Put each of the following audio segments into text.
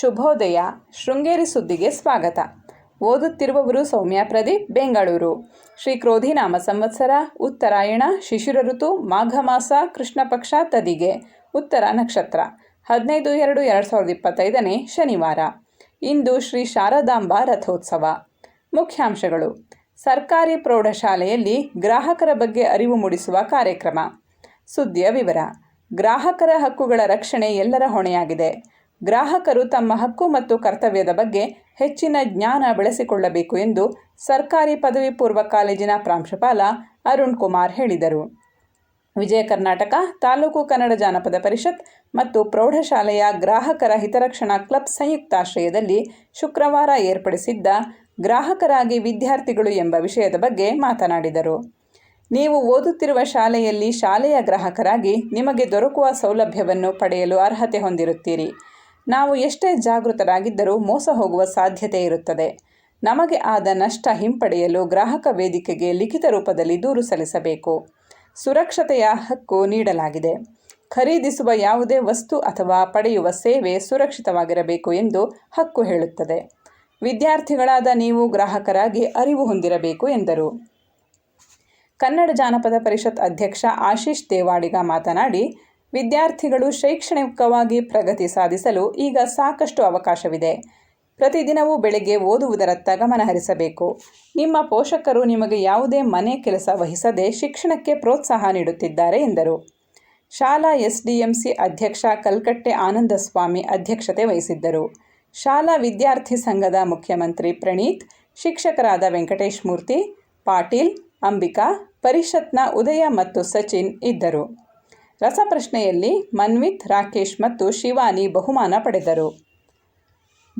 ಶುಭೋದಯ, ಶೃಂಗೇರಿ ಸುದ್ದಿಗೆ ಸ್ವಾಗತ. ಓದುತ್ತಿರುವವರು ಸೌಮ್ಯ ಪ್ರದೀಪ್, ಬೆಂಗಳೂರು. ಶ್ರೀ ಕ್ರೋಧಿನಾಮ ಸಂವತ್ಸರ, ಉತ್ತರಾಯಣ, ಶಿಶಿರ ಋತು, ಮಾಘ ಮಾಸ, ಕೃಷ್ಣ ಪಕ್ಷ, ತದಿಗೆ. ಉತ್ತರ ನಕ್ಷತ್ರ. ಹದಿನೈದು ಎರಡು ಎರಡು ಸಾವಿರದ ಇಪ್ಪತ್ತೈದನೇ ಶನಿವಾರ. ಇಂದು ಶ್ರೀ ಶಾರದಾಂಬಾ ರಥೋತ್ಸವ. ಮುಖ್ಯಾಂಶಗಳು. ಸರ್ಕಾರಿ ಪ್ರೌಢಶಾಲೆಯಲ್ಲಿ ಗ್ರಾಹಕರ ಬಗ್ಗೆ ಅರಿವು ಮೂಡಿಸುವ ಕಾರ್ಯಕ್ರಮ. ಸುದ್ದಿಯ ವಿವರ. ಗ್ರಾಹಕರ ಹಕ್ಕುಗಳ ರಕ್ಷಣೆ ಎಲ್ಲರ ಹೊಣೆಯಾಗಿದೆ. ಗ್ರಾಹಕರು ತಮ್ಮ ಹಕ್ಕು ಮತ್ತು ಕರ್ತವ್ಯದ ಬಗ್ಗೆ ಹೆಚ್ಚಿನ ಜ್ಞಾನ ಬೆಳೆಸಿಕೊಳ್ಳಬೇಕು ಎಂದು ಸರ್ಕಾರಿ ಪದವಿ ಪೂರ್ವ ಕಾಲೇಜಿನ ಪ್ರಾಂಶುಪಾಲ ಅರುಣ್ ಕುಮಾರ್ ಹೇಳಿದರು. ವಿಜಯ ಕರ್ನಾಟಕ, ತಾಲೂಕು ಕನ್ನಡ ಜಾನಪದ ಪರಿಷತ್ ಮತ್ತು ಪ್ರೌಢಶಾಲೆಯ ಗ್ರಾಹಕರ ಹಿತರಕ್ಷಣಾ ಕ್ಲಬ್ ಸಂಯುಕ್ತಾಶ್ರಯದಲ್ಲಿ ಶುಕ್ರವಾರ ಏರ್ಪಡಿಸಿದ್ದ ಗ್ರಾಹಕರಾಗಿ ವಿದ್ಯಾರ್ಥಿಗಳು ಎಂಬ ವಿಷಯದ ಬಗ್ಗೆ ಮಾತನಾಡಿದರು. ನೀವು ಓದುತ್ತಿರುವ ಶಾಲೆಯಲ್ಲಿ ಶಾಲೆಯ ಗ್ರಾಹಕರಾಗಿ ನಿಮಗೆ ದೊರಕುವ ಸೌಲಭ್ಯವನ್ನು ಪಡೆಯಲು ಅರ್ಹತೆ ಹೊಂದಿರುತ್ತೀರಿ. ನಾವು ಎಷ್ಟೇ ಜಾಗೃತರಾಗಿದ್ದರೂ ಮೋಸ ಹೋಗುವ ಸಾಧ್ಯತೆ ಇರುತ್ತದೆ. ನಮಗೆ ಆದ ನಷ್ಟ ಹಿಂಪಡೆಯಲು ಗ್ರಾಹಕ ವೇದಿಕೆಗೆ ಲಿಖಿತ ರೂಪದಲ್ಲಿ ದೂರು ಸಲ್ಲಿಸಬೇಕು. ಸುರಕ್ಷತೆಯ ಹಕ್ಕು ನೀಡಲಾಗಿದೆ. ಖರೀದಿಸುವ ಯಾವುದೇ ವಸ್ತು ಅಥವಾ ಪಡೆಯುವ ಸೇವೆ ಸುರಕ್ಷಿತವಾಗಿರಬೇಕು ಎಂದು ಹಕ್ಕು ಹೇಳುತ್ತದೆ. ವಿದ್ಯಾರ್ಥಿಗಳಾದ ನೀವು ಗ್ರಾಹಕರಾಗಿ ಅರಿವು ಹೊಂದಿರಬೇಕು ಎಂದರು. ಕನ್ನಡ ಜಾನಪದ ಪರಿಷತ್ ಅಧ್ಯಕ್ಷ ಆಶೀಶ್ ದೇವಾಡಿಗ ಮಾತನಾಡಿ ವಿದ್ಯಾರ್ಥಿಗಳು ಶೈಕ್ಷಣಿಕವಾಗಿ ಪ್ರಗತಿ ಸಾಧಿಸಲು ಈಗ ಸಾಕಷ್ಟು ಅವಕಾಶವಿದೆ. ಪ್ರತಿದಿನವೂ ಬೆಳಗ್ಗೆ ಓದುವುದರತ್ತ ಗಮನ ಹರಿಸಬೇಕು. ನಿಮ್ಮ ಪೋಷಕರು ನಿಮಗೆ ಯಾವುದೇ ಮನೆ ಕೆಲಸ ವಹಿಸದೆ ಶಿಕ್ಷಣಕ್ಕೆ ಪ್ರೋತ್ಸಾಹ ನೀಡುತ್ತಿದ್ದಾರೆ ಎಂದರು. ಶಾಲಾ ಎಸ್ಡಿಎಂಸಿ ಅಧ್ಯಕ್ಷ ಕಲ್ಕಟ್ಟೆ ಆನಂದಸ್ವಾಮಿ ಅಧ್ಯಕ್ಷತೆ ವಹಿಸಿದ್ದರು. ಶಾಲಾ ವಿದ್ಯಾರ್ಥಿ ಸಂಘದ ಮುಖ್ಯಮಂತ್ರಿ ಪ್ರಣೀತ್, ಶಿಕ್ಷಕರಾದ ವೆಂಕಟೇಶ್ ಮೂರ್ತಿ, ಪಾಟೀಲ್, ಅಂಬಿಕಾ, ಪರಿಷತ್ನ ಉದಯ ಮತ್ತು ಸಚಿನ್ ಇದ್ದರು. ರಸಪ್ರಶ್ನೆಯಲ್ಲಿ ಮನ್ವಿತ್, ರಾಕೇಶ್ ಮತ್ತು ಶಿವಾನಿ ಬಹುಮಾನ ಪಡೆದರು.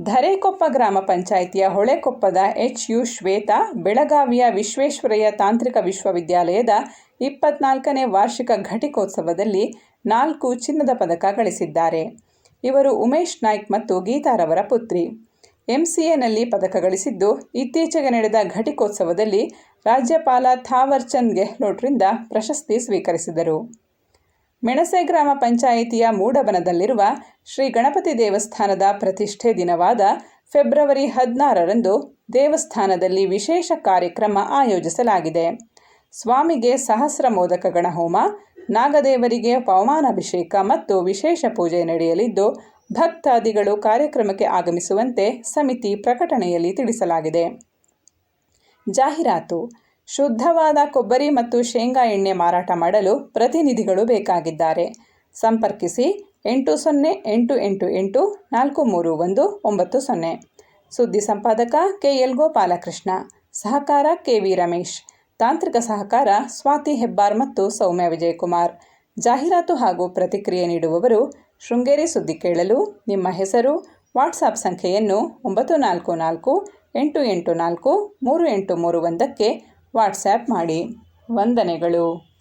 ಧರೆಕೊಪ್ಪ ಗ್ರಾಮ ಪಂಚಾಯಿತಿಯ ಹೊಳೆಕೊಪ್ಪದ ಎಚ್ ಯು ಶ್ವೇತಾ, ಬೆಳಗಾವಿಯ ವಿಶ್ವೇಶ್ವರಯ್ಯ ತಾಂತ್ರಿಕ ವಿಶ್ವವಿದ್ಯಾಲಯದ ಇಪ್ಪತ್ನಾಲ್ಕನೇ ವಾರ್ಷಿಕ ಘಟಿಕೋತ್ಸವದಲ್ಲಿ ನಾಲ್ಕು ಚಿನ್ನದ ಪದಕ ಗಳಿಸಿದ್ದಾರೆ. ಇವರು ಉಮೇಶ್ ನಾಯ್ಕ್ ಮತ್ತು ಗೀತಾರವರ ಪುತ್ರಿ. ಎಂಸಿಎನಲ್ಲಿ ಪದಕ ಗಳಿಸಿದ್ದು, ಇತ್ತೀಚೆಗೆ ನಡೆದ ಘಟಿಕೋತ್ಸವದಲ್ಲಿ ರಾಜ್ಯಪಾಲ ಥಾವರ್ಚಂದ್ ಗೆಹ್ಲೋಟ್ರಿಂದ ಪ್ರಶಸ್ತಿ ಸ್ವೀಕರಿಸಿದರು. ಮೆಣಸೆ ಗ್ರಾಮ ಪಂಚಾಯಿತಿಯ ಮೂಡಬನದಲ್ಲಿರುವ ಶ್ರೀ ಗಣಪತಿ ದೇವಸ್ಥಾನದ ಪ್ರತಿಷ್ಠೆ ದಿನವಾದ ಫೆಬ್ರವರಿ ಹದಿನಾರರಂದು ದೇವಸ್ಥಾನದಲ್ಲಿ ವಿಶೇಷ ಕಾರ್ಯಕ್ರಮ ಆಯೋಜಿಸಲಾಗಿದೆ. ಸ್ವಾಮಿಗೆ ಸಹಸ್ರ ಮೋದಕ ಗಣಹೋಮ, ನಾಗದೇವರಿಗೆ ಪವಮಾನಾಭಿಷೇಕ ಮತ್ತು ವಿಶೇಷ ಪೂಜೆ ನಡೆಯಲಿದ್ದು, ಭಕ್ತಾದಿಗಳು ಕಾರ್ಯಕ್ರಮಕ್ಕೆ ಆಗಮಿಸುವಂತೆ ಸಮಿತಿ ಪ್ರಕಟಣೆಯಲ್ಲಿ ತಿಳಿಸಲಾಗಿದೆ. ಜಾಹೀರಾತು ಶುದ್ಧವಾದ ಕೊಬ್ಬರಿ ಮತ್ತು ಶೇಂಗಾ ಎಣ್ಣೆ ಮಾರಾಟ ಮಾಡಲು ಪ್ರತಿನಿಧಿಗಳು ಬೇಕಾಗಿದ್ದಾರೆ. ಸಂಪರ್ಕಿಸಿ ಎಂಟು ಸೊನ್ನೆ ಎಂಟು ಎಂಟು ಎಂಟು ನಾಲ್ಕು ಮೂರು ಒಂದು ಒಂಬತ್ತು ಸೊನ್ನೆ. ಸುದ್ದಿ ಸಂಪಾದಕ ಕೆ ಎಲ್ ಗೋಪಾಲಕೃಷ್ಣ, ಸಹಕಾರ ಕೆ ವಿ ರಮೇಶ್, ತಾಂತ್ರಿಕ ಸಹಕಾರ ಸ್ವಾತಿ ಹೆಬ್ಬಾರ್ ಮತ್ತು ಸೌಮ್ಯ ವಿಜಯಕುಮಾರ್. ಜಾಹೀರಾತು ಹಾಗೂ ಪ್ರತಿಕ್ರಿಯೆ ನೀಡುವವರು ಶೃಂಗೇರಿ ಸುದ್ದಿ ಕೇಳಲು ನಿಮ್ಮ ಹೆಸರು, ವಾಟ್ಸಾಪ್ ಸಂಖ್ಯೆಯನ್ನು ಒಂಬತ್ತು ನಾಲ್ಕು ನಾಲ್ಕು ಎಂಟು ಎಂಟು ನಾಲ್ಕು ಮೂರು ಎಂಟು ಮೂರು ಒಂದಕ್ಕೆ ವಾಟ್ಸ್ಯಾಪ್ ಮಾಡಿ. ವಂದನೆಗಳು.